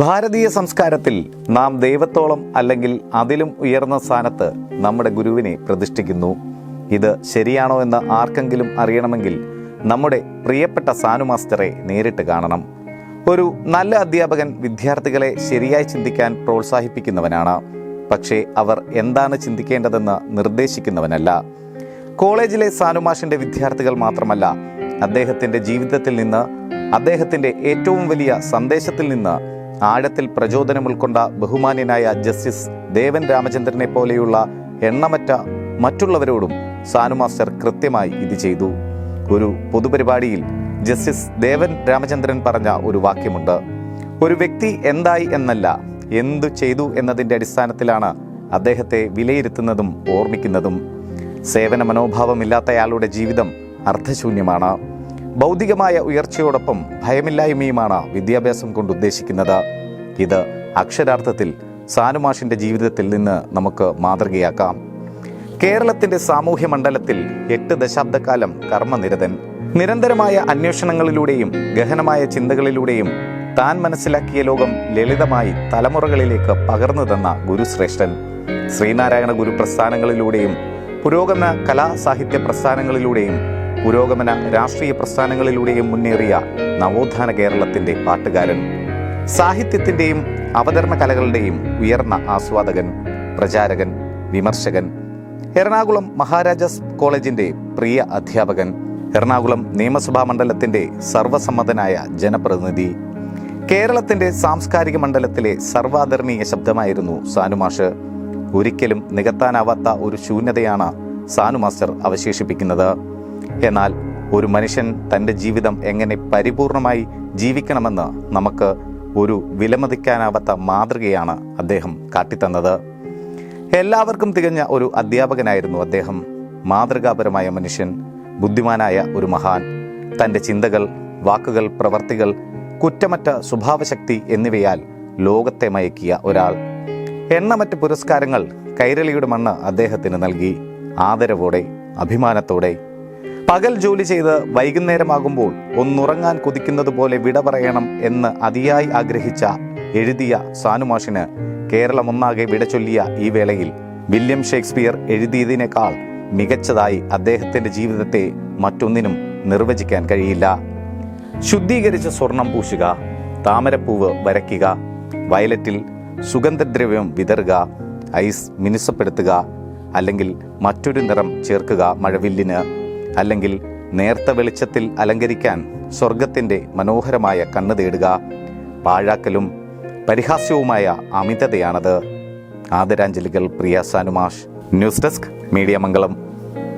ഭാരതീയ സംസ്കാരത്തിൽ നാം ദൈവത്തോളം അല്ലെങ്കിൽ അതിലും ഉയർന്ന സ്ഥാനത്ത് നമ്മുടെ ഗുരുവിനെ പ്രതിഷ്ഠിക്കുന്നു. ഇത് ശരിയാണോ എന്ന് ആർക്കെങ്കിലും അറിയണമെങ്കിൽ നമ്മുടെ പ്രിയപ്പെട്ട സാനു മാസ്റ്ററെ നേരിട്ട് കാണണം. ഒരു നല്ല അധ്യാപകൻ വിദ്യാർത്ഥികളെ ശരിയായി ചിന്തിക്കാൻ പ്രോത്സാഹിപ്പിക്കുന്നവനാണ്. പക്ഷേ അവർ എന്താണ് ചിന്തിക്കേണ്ടതെന്ന് നിർദ്ദേശിക്കുന്നവനല്ല. കോളേജിലെ സാനുമാഷിന്റെ വിദ്യാർത്ഥികൾ മാത്രമല്ല അദ്ദേഹത്തിന്റെ ജീവിതത്തിൽ നിന്ന് അദ്ദേഹത്തിന്റെ ഏറ്റവും വലിയ സന്ദേശത്തിൽ നിന്ന് ആഴത്തിൽ പ്രചോദനം ഉൾക്കൊണ്ട ബഹുമാന്യനായ ജസ്റ്റിസ് ദേവൻ രാമചന്ദ്രനെ പോലെയുള്ള എണ്ണമറ്റ മറ്റുള്ളവരോടും സാനു മാസ്റ്റർ കൃത്യമായി ഇത് ചെയ്തു. ഒരു പൊതുപരിപാടിയിൽ ജസ്റ്റിസ് ദേവൻ രാമചന്ദ്രൻ പറഞ്ഞ ഒരു വാക്യമുണ്ട്. ഒരു വ്യക്തി എന്തായി എന്നല്ല എന്തു ചെയ്തു എന്നതിന്റെ അടിസ്ഥാനത്തിലാണ് അദ്ദേഹത്തെ വിലയിരുത്തുന്നതും ഓർമ്മിക്കുന്നതും. സേവന മനോഭാവമില്ലാത്തയാളുടെ ജീവിതം അർത്ഥശൂന്യമാണ് ഭൗതികമായ ഉയർച്ചയോടൊപ്പം ഭയമില്ലായ്മയുമാണ് വിദ്യാഭ്യാസം കൊണ്ട് ഉദ്ദേശിക്കുന്നത്. ഇത് അക്ഷരാർത്ഥത്തിൽ സാനുമാഷിന്റെ ജീവിതത്തിൽ നിന്ന് നമുക്ക് മാതൃകയാക്കാം. കേരളത്തിന്റെ സാമൂഹ്യ മണ്ഡലത്തിൽ എട്ട് ദശാബ്ദക്കാലം കർമ്മനിരതൻ. നിരന്തരമായ അന്വേഷണങ്ങളിലൂടെയും ഗഹനമായ ചിന്തകളിലൂടെയും താൻ മനസ്സിലാക്കിയ ലോകം ലളിതമായി തലമുറകളിലേക്ക് പകർന്നു തന്ന ഗുരുശ്രേഷ്ഠൻ. ശ്രീനാരായണ ഗുരു പ്രസ്ഥാനങ്ങളിലൂടെയും പുരോഗമന കലാ സാഹിത്യ പ്രസ്ഥാനങ്ങളിലൂടെയും പുരോഗമന രാഷ്ട്രീയ പ്രസ്ഥാനങ്ങളിലൂടെയും മുന്നേറിയ നവോത്ഥാന കേരളത്തിന്റെ പാട്ടുകാരൻ സാഹിത്യത്തിന്റെയും അവതരണ കലകളുടെയും ഉയർന്ന ആസ്വാദകൻ പ്രചാരകൻ വിമർശകൻ എറണാകുളം മഹാരാജാസ് കോളേജിന്റെ പ്രിയ അധ്യാപകൻ എറണാകുളം നിയമസഭാ മണ്ഡലത്തിന്റെ സർവസമ്മതനായ ജനപ്രതിനിധി കേരളത്തിന്റെ സാംസ്കാരിക മണ്ഡലത്തിലെ സർവാദരണീയ ശബ്ദമായിരുന്നു സാനുമാഷ് ഒരിക്കലും നികത്താനാവാത്ത ഒരു ശൂന്യതയാണ് സാനുമാസ്റ്റർ അവശേഷിപ്പിക്കുന്നത്. എന്നാൽ ഒരു മനുഷ്യൻ തന്റെ ജീവിതം എങ്ങനെ പരിപൂർണമായി ജീവിക്കണമെന്ന് നമുക്ക് ഒരു വിലമതിക്കാനാവാത്ത മാതൃകയാണ് അദ്ദേഹം കാട്ടിത്തന്നത്. എല്ലാവർക്കും തികഞ്ഞ ഒരു അധ്യാപകനായിരുന്നു അദ്ദേഹം. മാതൃകാപരമായ മനുഷ്യൻ ബുദ്ധിമാനായ ഒരു മഹാൻ. തന്റെ ചിന്തകൾ വാക്കുകൾ പ്രവർത്തികൾ കുറ്റമറ്റ സ്വഭാവശക്തി എന്നിവയാൽ ലോകത്തെ മയക്കിയ ഒരാൾ. എണ്ണമറ്റ് പുരസ്കാരങ്ങൾ കൈരളിയുടെ മണ്ണ് അദ്ദേഹത്തിന് നൽകി. ആദരവോടെ അഭിമാനത്തോടെ പകൽ ജോലി ചെയ്ത് വൈകുന്നേരമാകുമ്പോൾ ഒന്നുറങ്ങാൻ കൊതിക്കുന്നത് പോലെ വിട പറയണം എന്ന് അതിയായി ആഗ്രഹിച്ച എഴുതിയ സാനുമാഷിന് കേരളം ഒന്നാകെ വിട ചൊല്ലിയ ഈ വേളയിൽ വില്യം ഷേക്സ്പിയർ എഴുതിയതിനേക്കാൾ മികച്ചതായി അദ്ദേഹത്തിന്റെ ജീവിതത്തെ മറ്റൊന്നിനും നിർവചിക്കാൻ കഴിയില്ല. ശുദ്ധീകരിച്ച സ്വർണം പൂശുക താമരപ്പൂവ് വരയ്ക്കുക വയലറ്റിൽ സുഗന്ധദ്രവ്യം വിതറുക ഐസ് മിനുസപ്പെടുത്തുക അല്ലെങ്കിൽ മറ്റൊരു നിറം ചേർക്കുക മഴവില്ലിന് അല്ലെങ്കിൽ നേർത്ത വെളിച്ചത്തിൽ അലങ്കരിക്കാൻ സ്വർഗത്തിന്റെ മനോഹരമായ കണ്ണ് തേടുക പാഴാക്കലും പരിഹാസ്യവുമായ അമിതതയാണത്. ആദരാഞ്ജലികൾ പ്രിയ സാനുമാഷ്. News desk media Mangalam